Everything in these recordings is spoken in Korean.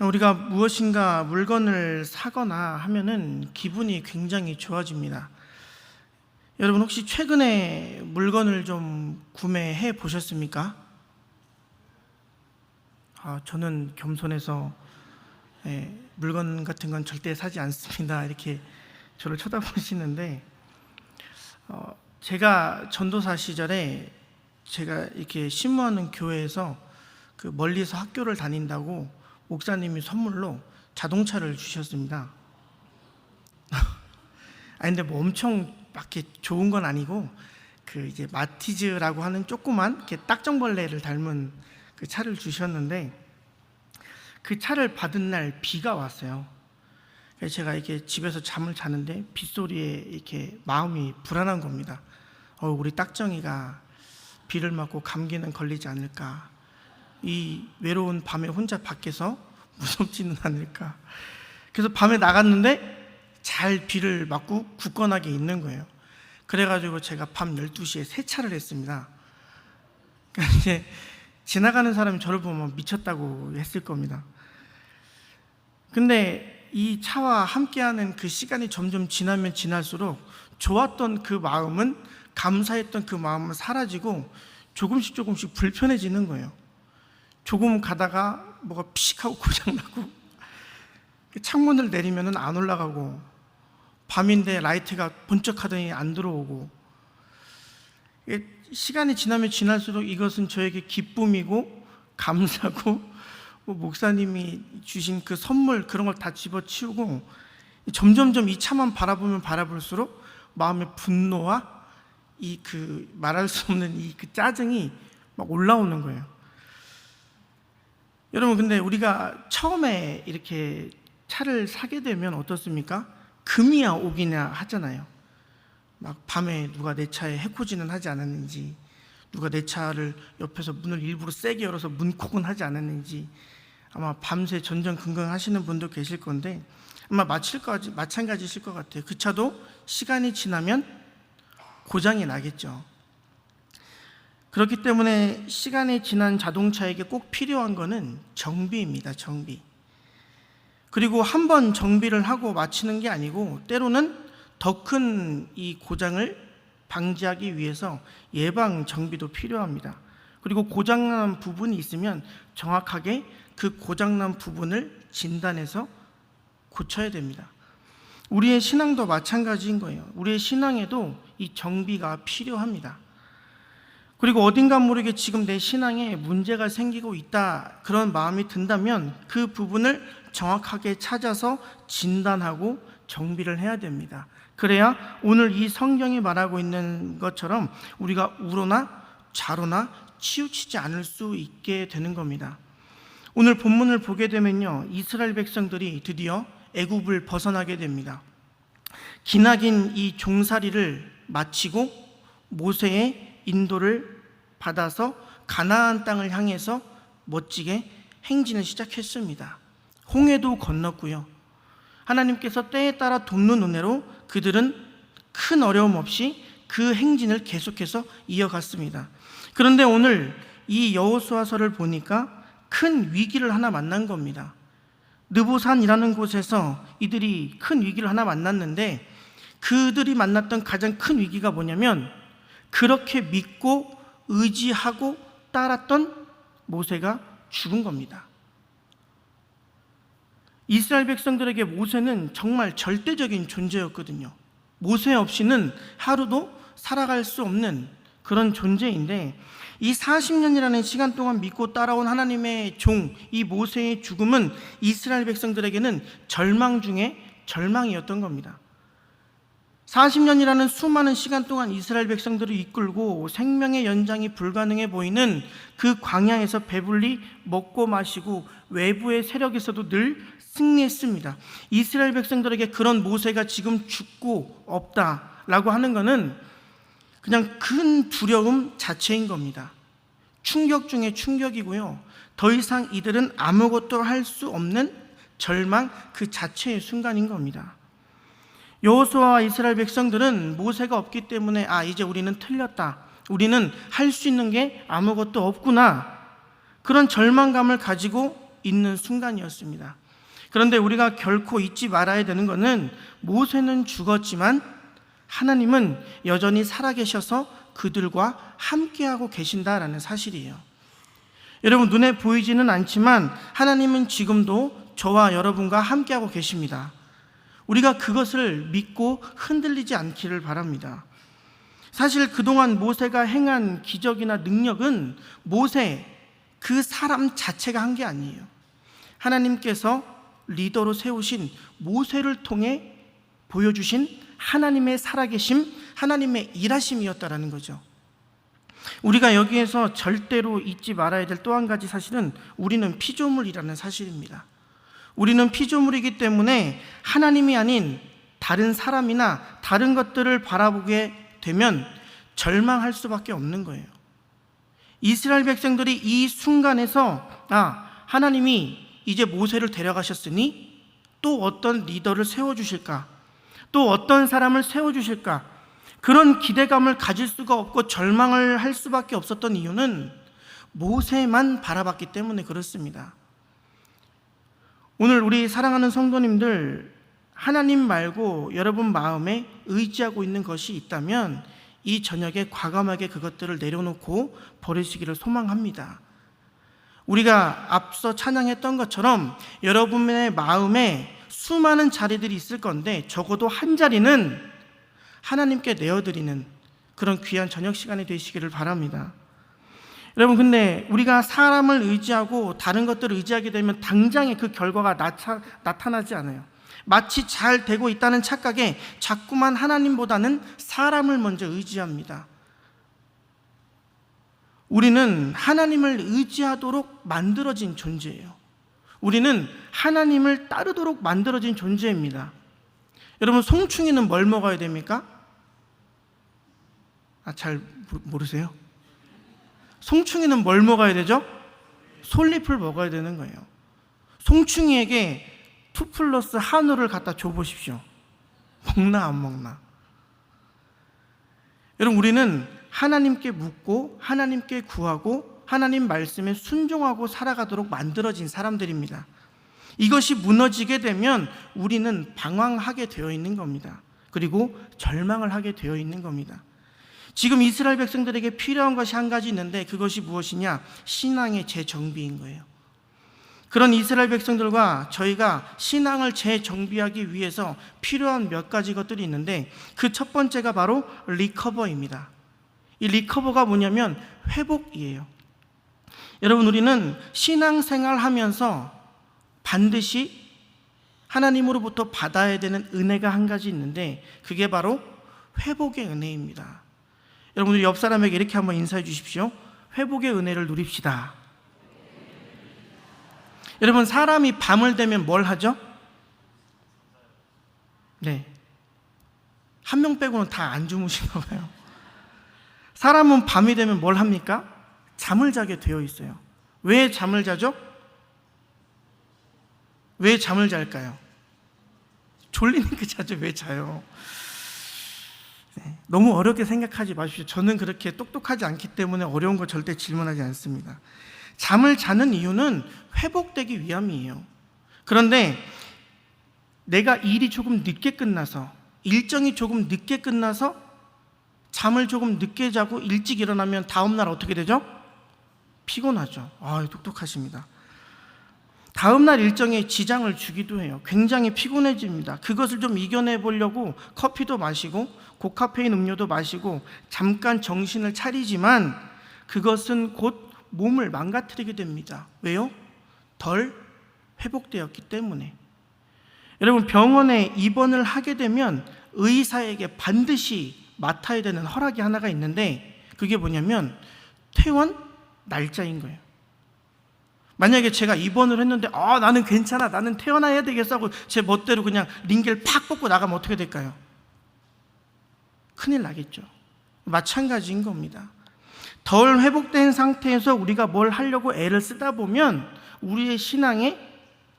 우리가 무엇인가 물건을 사거나 하면은 기분이 굉장히 좋아집니다. 여러분 혹시 최근에 물건을 좀 구매해 보셨습니까? 아, 저는 겸손해서 예, 물건 같은 건 절대 사지 않습니다. 이렇게 저를 쳐다보시는데 어, 제가 전도사 시절에 제가 이렇게 신무하는 교회에서 그 멀리서 학교를 다닌다고 목사님이 선물로 자동차를 주셨습니다. 아니 근데 뭐 엄청 막 이렇게 좋은 건 아니고 그 이제 마티즈라고 하는 조그만 이렇게 딱정벌레를 닮은 그 차를 주셨는데 그 차를 받은 날 비가 왔어요. 그래서 제가 이렇게 집에서 잠을 자는데 빗소리에 이렇게 마음이 불안한 겁니다. 어, 우리 딱정이가 비를 맞고 감기는 걸리지 않을까? 이 외로운 밤에 혼자 밖에서 무섭지는 않을까? 그래서 밤에 나갔는데 잘 비를 맞고 굳건하게 있는 거예요. 그래가지고 제가 밤 12시에 세차를 했습니다. 그러니까 이제 지나가는 사람이 저를 보면 미쳤다고 했을 겁니다. 근데 이 차와 함께하는 그 시간이 점점 지나면 지날수록 좋았던 그 마음은 감사했던 그 마음은 사라지고 조금씩 조금씩 불편해지는 거예요. 조금 가다가 뭐가 피식하고 고장나고 창문을 내리면은 안 올라가고 밤인데 라이트가 번쩍하더니 안 들어오고 시간이 지나면 지날수록 이것은 저에게 기쁨이고 감사고 뭐 목사님이 주신 그 선물 그런 걸 다 집어치우고 점점점 이 차만 바라보면 바라볼수록 마음의 분노와 이 그 말할 수 없는 이 그 짜증이 막 올라오는 거예요. 여러분 근데 우리가 처음에 이렇게 차를 사게 되면 어떻습니까? 금이야 옥이냐 하잖아요. 막 밤에 누가 내 차에 해코지는 하지 않았는지, 누가 내 차를 옆에서 문을 일부러 세게 열어서 문콕은 하지 않았는지, 아마 밤새 전전긍긍 하시는 분도 계실 건데 아마 거 마찬가지실 것 같아요. 그 차도 시간이 지나면 고장이 나겠죠. 그렇기 때문에 시간이 지난 자동차에게 꼭 필요한 것은 정비입니다. 정비. 그리고 한 번 정비를 하고 마치는 게 아니고 때로는 더 큰 이 고장을 방지하기 위해서 예방 정비도 필요합니다. 그리고 고장난 부분이 있으면 정확하게 그 고장난 부분을 진단해서 고쳐야 됩니다. 우리의 신앙도 마찬가지인 거예요. 우리의 신앙에도 이 정비가 필요합니다. 그리고 어딘가 모르게 지금 내 신앙에 문제가 생기고 있다 그런 마음이 든다면 그 부분을 정확하게 찾아서 진단하고 정비를 해야 됩니다. 그래야 오늘 이 성경이 말하고 있는 것처럼 우리가 우로나 좌로나 치우치지 않을 수 있게 되는 겁니다. 오늘 본문을 보게 되면요. 이스라엘 백성들이 드디어 애굽을 벗어나게 됩니다. 기나긴 이 종살이를 마치고 모세의 인도를 받아서 가나안 땅을 향해서 멋지게 행진을 시작했습니다. 홍해도 건넜고요. 하나님께서 때에 따라 돕는 은혜로 그들은 큰 어려움 없이 그 행진을 계속해서 이어갔습니다. 그런데 오늘 이 여호수아서를 보니까 큰 위기를 하나 만난 겁니다. 느보산이라는 곳에서 이들이 큰 위기를 하나 만났는데 그들이 만났던 가장 큰 위기가 뭐냐면 그렇게 믿고 의지하고 따랐던 모세가 죽은 겁니다. 이스라엘 백성들에게 모세는 정말 절대적인 존재였거든요. 모세 없이는 하루도 살아갈 수 없는 그런 존재인데 이 40년이라는 시간 동안 믿고 따라온 하나님의 종, 이 모세의 죽음은 이스라엘 백성들에게는 절망 중에 절망이었던 겁니다. 40년이라는 수많은 시간 동안 이스라엘 백성들을 이끌고 생명의 연장이 불가능해 보이는 그 광야에서 배불리 먹고 마시고 외부의 세력에서도 늘 승리했습니다. 이스라엘 백성들에게 그런 모세가 지금 죽고 없다라고 하는 것은 그냥 큰 두려움 자체인 겁니다. 충격 중에 충격이고요. 더 이상 이들은 아무것도 할 수 없는 절망 그 자체의 순간인 겁니다. 여호수아와 이스라엘 백성들은 모세가 없기 때문에 아 이제 우리는 틀렸다. 우리는 할 수 있는 게 아무것도 없구나. 그런 절망감을 가지고 있는 순간이었습니다. 그런데 우리가 결코 잊지 말아야 되는 것은 모세는 죽었지만 하나님은 여전히 살아계셔서 그들과 함께하고 계신다라는 사실이에요. 여러분 눈에 보이지는 않지만 하나님은 지금도 저와 여러분과 함께하고 계십니다. 우리가 그것을 믿고 흔들리지 않기를 바랍니다. 사실 그동안 모세가 행한 기적이나 능력은 모세 그 사람 자체가 한 게 아니에요. 하나님께서 리더로 세우신 모세를 통해 보여주신 하나님의 살아계심, 하나님의 일하심이었다라는 거죠. 우리가 여기에서 절대로 잊지 말아야 될 또 한 가지 사실은 우리는 피조물이라는 사실입니다. 우리는 피조물이기 때문에 하나님이 아닌 다른 사람이나 다른 것들을 바라보게 되면 절망할 수밖에 없는 거예요. 이스라엘 백성들이 이 순간에서 아, 하나님이 이제 모세를 데려가셨으니 또 어떤 리더를 세워 주실까? 또 어떤 사람을 세워 주실까? 그런 기대감을 가질 수가 없고 절망을 할 수밖에 없었던 이유는 모세만 바라봤기 때문에 그렇습니다. 오늘 우리 사랑하는 성도님들 하나님 말고 여러분 마음에 의지하고 있는 것이 있다면 이 저녁에 과감하게 그것들을 내려놓고 버리시기를 소망합니다. 우리가 앞서 찬양했던 것처럼 여러분의 마음에 수많은 자리들이 있을 건데 적어도 한 자리는 하나님께 내어드리는 그런 귀한 저녁 시간이 되시기를 바랍니다. 여러분, 근데 우리가 사람을 의지하고 다른 것들을 의지하게 되면 당장에 그 결과가 나타, 나타나지 않아요. 마치 잘 되고 있다는 착각에 자꾸만 하나님보다는 사람을 먼저 의지합니다. 우리는 하나님을 의지하도록 만들어진 존재예요. 우리는 하나님을 따르도록 만들어진 존재입니다. 여러분, 송충이는 뭘 먹어야 됩니까? 아, 잘 모르세요? 송충이는 뭘 먹어야 되죠? 솔잎을 먹어야 되는 거예요. 송충이에게 투 플러스 한우를 갖다 줘보십시오. 먹나 안 먹나? 여러분 우리는 하나님께 묻고 하나님께 구하고 하나님 말씀에 순종하고 살아가도록 만들어진 사람들입니다. 이것이 무너지게 되면 우리는 방황하게 되어 있는 겁니다. 그리고 절망을 하게 되어 있는 겁니다. 지금 이스라엘 백성들에게 필요한 것이 한 가지 있는데 그것이 무엇이냐? 신앙의 재정비인 거예요. 그런 이스라엘 백성들과 저희가 신앙을 재정비하기 위해서 필요한 몇 가지 것들이 있는데 그 첫 번째가 바로 리커버입니다. 이 리커버가 뭐냐면 회복이에요. 여러분, 우리는 신앙생활 하면서 반드시 하나님으로부터 받아야 되는 은혜가 한 가지 있는데 그게 바로 회복의 은혜입니다. 여러분들 옆 사람에게 이렇게 한번 인사해 주십시오. 회복의 은혜를 누립시다. 여러분 사람이 밤을 되면 뭘 하죠? 네. 한 명 빼고는 다 안 주무시나 봐요. 사람은 밤이 되면 뭘 합니까? 잠을 자게 되어 있어요. 왜 잠을 자죠? 왜 잠을 잘까요? 졸리니까 자죠. 왜 자요? 네. 너무 어렵게 생각하지 마십시오. 저는 그렇게 똑똑하지 않기 때문에 어려운 거 절대 질문하지 않습니다. 잠을 자는 이유는 회복되기 위함이에요. 그런데 내가 일이 조금 늦게 끝나서 일정이 조금 늦게 끝나서 잠을 조금 늦게 자고 일찍 일어나면 다음 날 어떻게 되죠? 피곤하죠. 아, 똑똑하십니다. 다음 날 일정에 지장을 주기도 해요. 굉장히 피곤해집니다. 그것을 좀 이겨내 보려고 커피도 마시고 고카페인 음료도 마시고 잠깐 정신을 차리지만 그것은 곧 몸을 망가뜨리게 됩니다. 왜요? 덜 회복되었기 때문에. 여러분 병원에 입원을 하게 되면 의사에게 반드시 맡아야 되는 허락이 하나가 있는데 그게 뭐냐면 퇴원 날짜인 거예요. 만약에 제가 입원을 했는데 아 나는 괜찮아 나는 퇴원해야 되겠어 하고 제 멋대로 그냥 링겔 팍 뽑고 나가면 어떻게 될까요? 큰일 나겠죠. 마찬가지인 겁니다. 덜 회복된 상태에서 우리가 뭘 하려고 애를 쓰다 보면 우리의 신앙에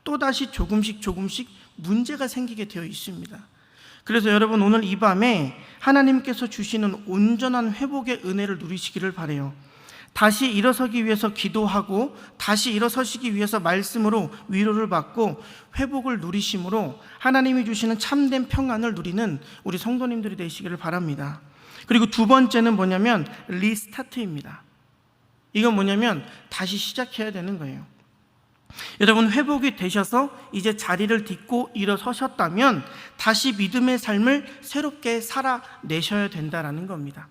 또다시 조금씩 조금씩 문제가 생기게 되어 있습니다. 그래서 여러분 오늘 이 밤에 하나님께서 주시는 온전한 회복의 은혜를 누리시기를 바래요. 다시 일어서기 위해서 기도하고 다시 일어서시기 위해서 말씀으로 위로를 받고 회복을 누리심으로 하나님이 주시는 참된 평안을 누리는 우리 성도님들이 되시기를 바랍니다. 그리고 두 번째는 뭐냐면 리스타트입니다. 이건 뭐냐면 다시 시작해야 되는 거예요. 여러분 회복이 되셔서 이제 자리를 딛고 일어서셨다면 다시 믿음의 삶을 새롭게 살아내셔야 된다라는 겁니다.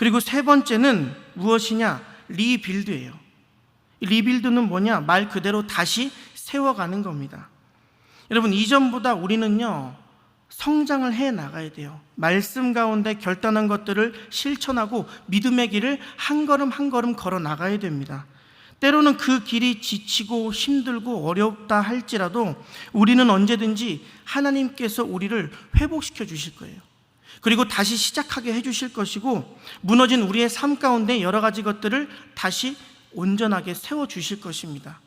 그리고 세 번째는 무엇이냐? 리빌드예요. 리빌드는 뭐냐? 말 그대로 다시 세워가는 겁니다. 여러분 이전보다 우리는요 성장을 해 나가야 돼요. 말씀 가운데 결단한 것들을 실천하고 믿음의 길을 한 걸음 한 걸음 걸어 나가야 됩니다. 때로는 그 길이 지치고 힘들고 어렵다 할지라도 우리는 언제든지 하나님께서 우리를 회복시켜 주실 거예요. 그리고 다시 시작하게 해 주실 것이고 무너진 우리의 삶 가운데 여러 가지 것들을 다시 온전하게 세워 주실 것입니다.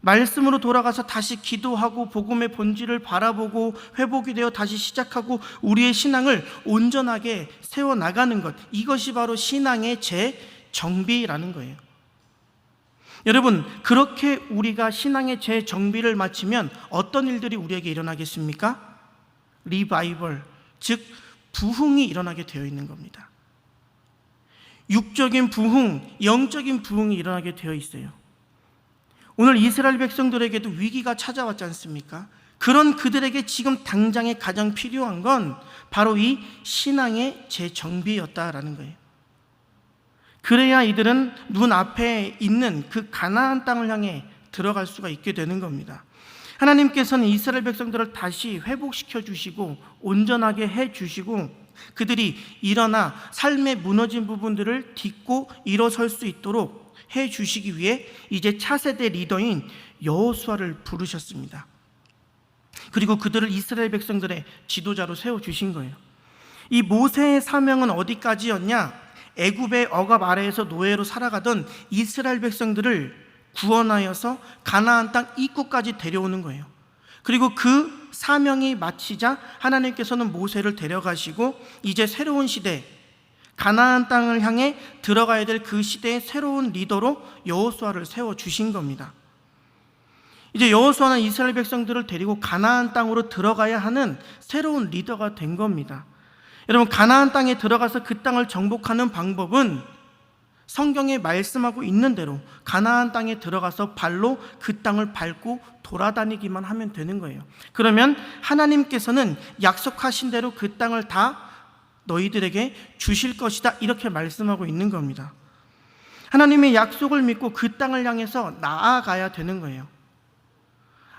말씀으로 돌아가서 다시 기도하고 복음의 본질을 바라보고 회복이 되어 다시 시작하고 우리의 신앙을 온전하게 세워 나가는 것 이것이 바로 신앙의 재정비라는 거예요. 여러분, 그렇게 우리가 신앙의 재정비를 마치면 어떤 일들이 우리에게 일어나겠습니까? 리바이벌, 즉 부흥이 일어나게 되어 있는 겁니다. 육적인 부흥, 영적인 부흥이 일어나게 되어 있어요. 오늘 이스라엘 백성들에게도 위기가 찾아왔지 않습니까? 그런 그들에게 지금 당장에 가장 필요한 건 바로 이 신앙의 재정비였다라는 거예요. 그래야 이들은 눈앞에 있는 그 가나안 땅을 향해 들어갈 수가 있게 되는 겁니다. 하나님께서는 이스라엘 백성들을 다시 회복시켜 주시고 온전하게 해 주시고 그들이 일어나 삶의 무너진 부분들을 딛고 일어설 수 있도록 해 주시기 위해 이제 차세대 리더인 여호수아를 부르셨습니다. 그리고 그들을 이스라엘 백성들의 지도자로 세워 주신 거예요. 이 모세의 사명은 어디까지였냐? 애굽의 억압 아래에서 노예로 살아가던 이스라엘 백성들을 구원하여서 가나안 땅 입구까지 데려오는 거예요. 그리고 그 사명이 마치자 하나님께서는 모세를 데려가시고 이제 새로운 시대 가나안 땅을 향해 들어가야 될 그 시대의 새로운 리더로 여호수아를 세워 주신 겁니다. 이제 여호수아는 이스라엘 백성들을 데리고 가나안 땅으로 들어가야 하는 새로운 리더가 된 겁니다. 여러분 가나안 땅에 들어가서 그 땅을 정복하는 방법은 성경에 말씀하고 있는 대로 가나안 땅에 들어가서 발로 그 땅을 밟고 돌아다니기만 하면 되는 거예요. 그러면 하나님께서는 약속하신 대로 그 땅을 다 너희들에게 주실 것이다. 이렇게 말씀하고 있는 겁니다. 하나님의 약속을 믿고 그 땅을 향해서 나아가야 되는 거예요.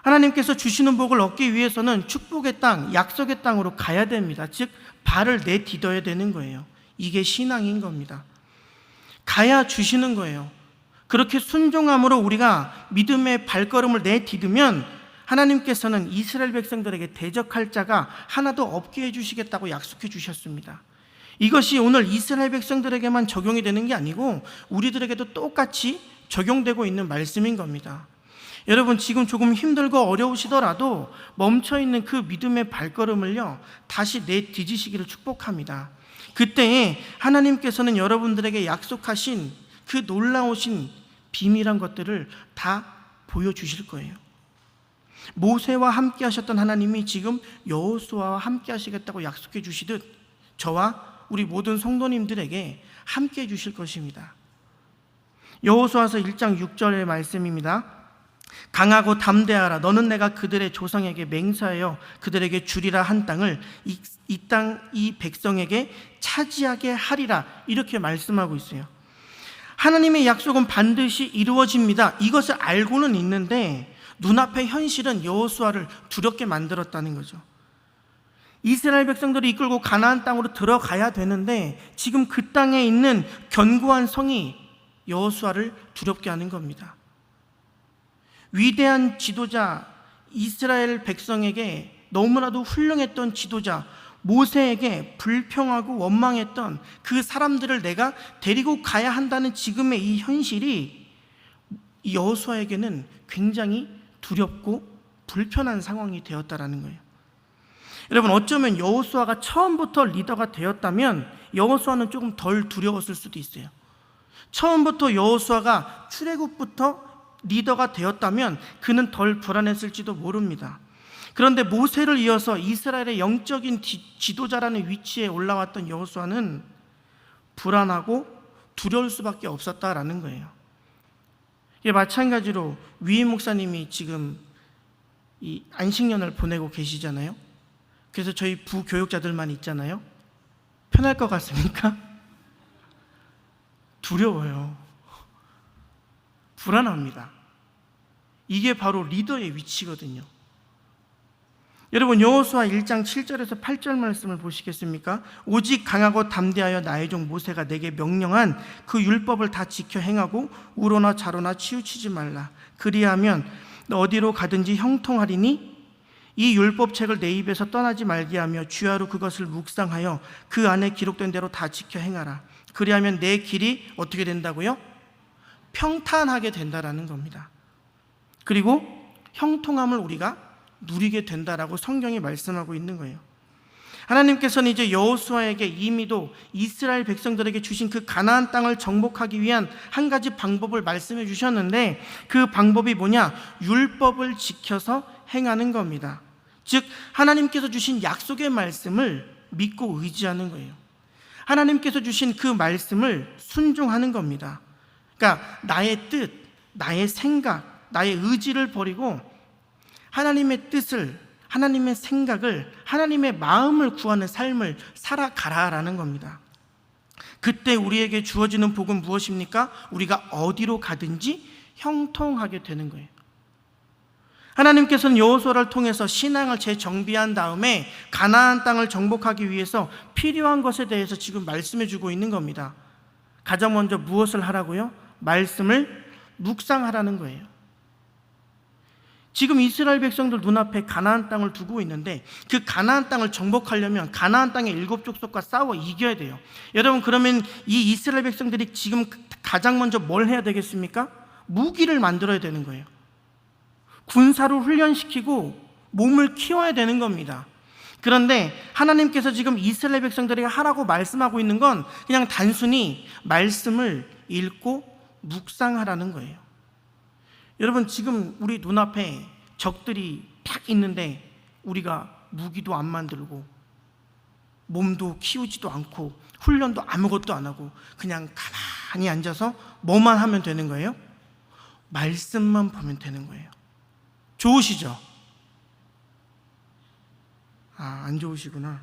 하나님께서 주시는 복을 얻기 위해서는 축복의 땅, 약속의 땅으로 가야 됩니다. 즉, 발을 내디뎌야 되는 거예요. 이게 신앙인 겁니다. 가야 주시는 거예요. 그렇게 순종함으로 우리가 믿음의 발걸음을 내디디면 하나님께서는 이스라엘 백성들에게 대적할 자가 하나도 없게 해주시겠다고 약속해 주셨습니다. 이것이 오늘 이스라엘 백성들에게만 적용이 되는 게 아니고 우리들에게도 똑같이 적용되고 있는 말씀인 겁니다. 여러분 지금 조금 힘들고 어려우시더라도 멈춰 있는 그 믿음의 발걸음을요 다시 내디지시기를 축복합니다. 그때에 하나님께서는 여러분들에게 약속하신 그 놀라우신 비밀한 것들을 다 보여주실 거예요. 모세와 함께 하셨던 하나님이 지금 여호수아와 함께 하시겠다고 약속해 주시듯 저와 우리 모든 성도님들에게 함께 해 주실 것입니다. 여호수아서 1장 6절의 말씀입니다. 강하고 담대하라 너는 내가 그들의 조상에게 맹세하여 그들에게 주리라 한 땅을 이땅이 백성에게 차지하게 하리라 이렇게 말씀하고 있어요. 하나님의 약속은 반드시 이루어집니다. 이것을 알고는 있는데 눈앞의 현실은 여호수아를 두렵게 만들었다는 거죠. 이스라엘 백성들을 이끌고 가나안 땅으로 들어가야 되는데 지금 그 땅에 있는 견고한 성이 여호수아를 두렵게 하는 겁니다. 위대한 지도자 이스라엘 백성에게 너무나도 훌륭했던 지도자 모세에게 불평하고 원망했던 그 사람들을 내가 데리고 가야 한다는 지금의 이 현실이 여호수아에게는 굉장히 두렵고 불편한 상황이 되었다라는 거예요. 여러분 어쩌면 여호수아가 처음부터 리더가 되었다면 여호수아는 조금 덜 두려웠을 수도 있어요. 처음부터 여호수아가 출애굽부터 리더가 되었다면 그는 덜 불안했을지도 모릅니다. 그런데 모세를 이어서 이스라엘의 영적인 지- 지도자라는 위치에 올라왔던 여호수아는 불안하고 두려울 수밖에 없었다라는 거예요. 예, 마찬가지로 위임 목사님이 지금 이 안식년을 보내고 계시잖아요. 그래서 저희 부교육자들만 있잖아요. 편할 것 같습니까? 두려워요. 불안합니다. 이게 바로 리더의 위치거든요. 여러분 여호수아 1장 7절에서 8절 말씀을 보시겠습니까? 오직 강하고 담대하여 나의 종 모세가 내게 명령한 그 율법을 다 지켜 행하고 우로나 자로나 치우치지 말라. 그리하면 너 어디로 가든지 형통하리니 이 율법책을 내 입에서 떠나지 말게 하며 주야로 그것을 묵상하여 그 안에 기록된 대로 다 지켜 행하라. 그리하면 내 길이 어떻게 된다고요? 평탄하게 된다라는 겁니다. 그리고 형통함을 우리가 누리게 된다라고 성경이 말씀하고 있는 거예요. 하나님께서는 이제 여호수아에게 이미도 이스라엘 백성들에게 주신 그 가나안 땅을 정복하기 위한 한 가지 방법을 말씀해 주셨는데 그 방법이 뭐냐? 율법을 지켜서 행하는 겁니다. 즉 하나님께서 주신 약속의 말씀을 믿고 의지하는 거예요. 하나님께서 주신 그 말씀을 순종하는 겁니다. 그러니까 나의 뜻, 나의 생각, 나의 의지를 버리고 하나님의 뜻을, 하나님의 생각을, 하나님의 마음을 구하는 삶을 살아가라라는 겁니다. 그때 우리에게 주어지는 복은 무엇입니까? 우리가 어디로 가든지 형통하게 되는 거예요. 하나님께서는 여호수아를 통해서 신앙을 재정비한 다음에 가나안 땅을 정복하기 위해서 필요한 것에 대해서 지금 말씀해 주고 있는 겁니다. 가장 먼저 무엇을 하라고요? 말씀을 묵상하라는 거예요. 지금 이스라엘 백성들 눈앞에 가나안 땅을 두고 있는데 그 가나안 땅을 정복하려면 가나안 땅의 일곱 족속과 싸워 이겨야 돼요. 여러분 그러면 이 이스라엘 백성들이 지금 가장 먼저 뭘 해야 되겠습니까? 무기를 만들어야 되는 거예요. 군사로 훈련시키고 몸을 키워야 되는 겁니다. 그런데 하나님께서 지금 이스라엘 백성들에게 하라고 말씀하고 있는 건 그냥 단순히 말씀을 읽고 묵상하라는 거예요. 여러분 지금 우리 눈앞에 적들이 딱 있는데 우리가 무기도 안 만들고 몸도 키우지도 않고 훈련도 아무것도 안 하고 그냥 가만히 앉아서 뭐만 하면 되는 거예요? 말씀만 보면 되는 거예요. 좋으시죠? 아, 안 좋으시구나.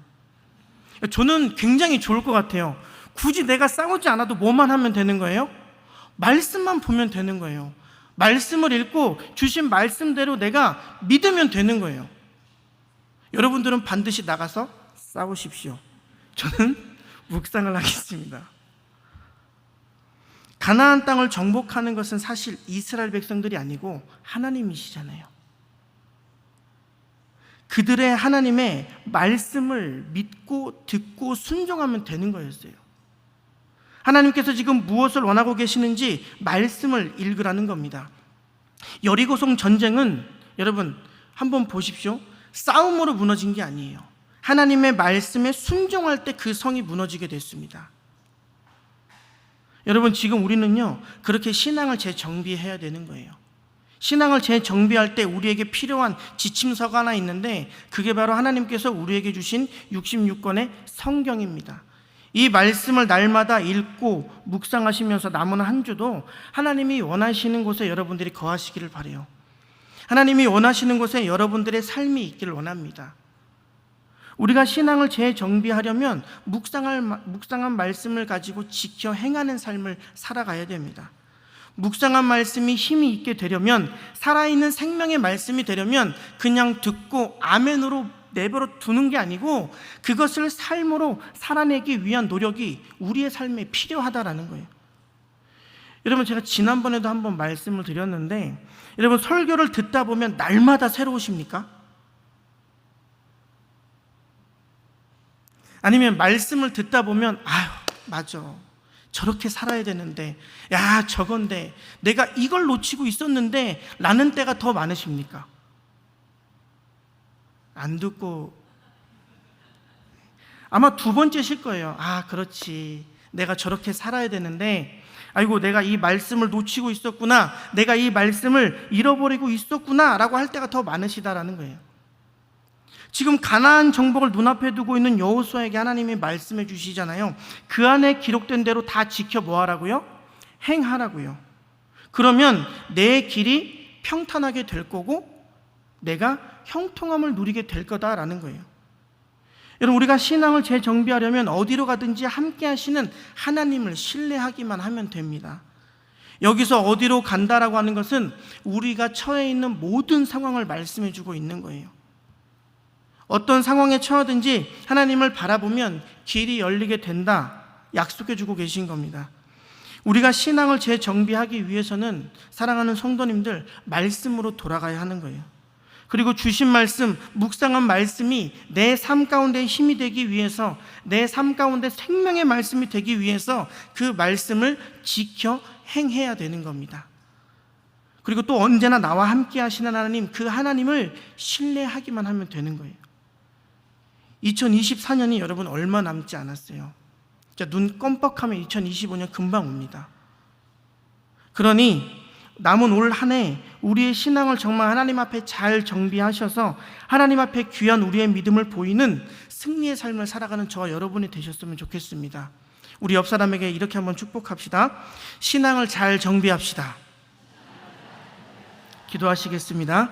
저는 굉장히 좋을 것 같아요. 굳이 내가 싸우지 않아도 뭐만 하면 되는 거예요? 말씀만 보면 되는 거예요. 말씀을 읽고 주신 말씀대로 내가 믿으면 되는 거예요. 여러분들은 반드시 나가서 싸우십시오. 저는 묵상을 하겠습니다. 가나안 땅을 정복하는 것은 사실 이스라엘 백성들이 아니고 하나님이시잖아요. 그들의 하나님의 말씀을 믿고 듣고 순종하면 되는 거였어요. 하나님께서 지금 무엇을 원하고 계시는지 말씀을 읽으라는 겁니다. 여리고성 전쟁은 여러분 한번 보십시오. 싸움으로 무너진 게 아니에요. 하나님의 말씀에 순종할 때 그 성이 무너지게 됐습니다. 여러분 지금 우리는요 그렇게 신앙을 재정비해야 되는 거예요. 신앙을 재정비할 때 우리에게 필요한 지침서가 하나 있는데 그게 바로 하나님께서 우리에게 주신 66권의 성경입니다. 이 말씀을 날마다 읽고 묵상하시면서 남은 한 주도 하나님이 원하시는 곳에 여러분들이 거하시기를 바래요. 하나님이 원하시는 곳에 여러분들의 삶이 있기를 원합니다. 우리가 신앙을 재정비하려면 묵상할, 묵상한 말씀을 가지고 지켜 행하는 삶을 살아가야 됩니다. 묵상한 말씀이 힘이 있게 되려면 살아있는 생명의 말씀이 되려면 그냥 듣고 아멘으로 내버려 두는 게 아니고 그것을 삶으로 살아내기 위한 노력이 우리의 삶에 필요하다라는 거예요. 여러분 제가 지난번에도 한번 말씀을 드렸는데 여러분 설교를 듣다 보면 날마다 새로우십니까? 아니면 말씀을 듣다 보면 아유 맞아 저렇게 살아야 되는데 야 저건데 내가 이걸 놓치고 있었는데 라는 때가 더 많으십니까? 안 듣고 아마 두 번째실 거예요. 아, 그렇지. 내가 저렇게 살아야 되는데 아이고 내가 이 말씀을 놓치고 있었구나. 내가 이 말씀을 잃어버리고 있었구나라고 할 때가 더 많으시다라는 거예요. 지금 가나안 정복을 눈앞에 두고 있는 여호수아에게 하나님이 말씀해 주시잖아요. 그 안에 기록된 대로 다 지켜 뭐 하라고요? 행하라고요. 그러면 내 길이 평탄하게 될 거고 내가 형통함을 누리게 될 거다라는 거예요. 여러분 우리가 신앙을 재정비하려면 어디로 가든지 함께 하시는 하나님을 신뢰하기만 하면 됩니다. 여기서 어디로 간다라고 하는 것은 우리가 처해 있는 모든 상황을 말씀해 주고 있는 거예요. 어떤 상황에 처하든지 하나님을 바라보면 길이 열리게 된다 약속해 주고 계신 겁니다. 우리가 신앙을 재정비하기 위해서는 사랑하는 성도님들 말씀으로 돌아가야 하는 거예요. 그리고 주신 말씀, 묵상한 말씀이 내 삶 가운데 힘이 되기 위해서, 내 삶 가운데 생명의 말씀이 되기 위해서 그 말씀을 지켜 행해야 되는 겁니다. 그리고 또 언제나 나와 함께 하시는 하나님, 그 하나님을 신뢰하기만 하면 되는 거예요. 2024년이 여러분 얼마 남지 않았어요. 자, 눈 껌뻑하면 2025년 금방 옵니다. 그러니 남은 올 한 해 우리의 신앙을 정말 하나님 앞에 잘 정비하셔서 하나님 앞에 귀한 우리의 믿음을 보이는 승리의 삶을 살아가는 저와 여러분이 되셨으면 좋겠습니다. 우리 옆 사람에게 이렇게 한번 축복합시다. 신앙을 잘 정비합시다. 기도하시겠습니다.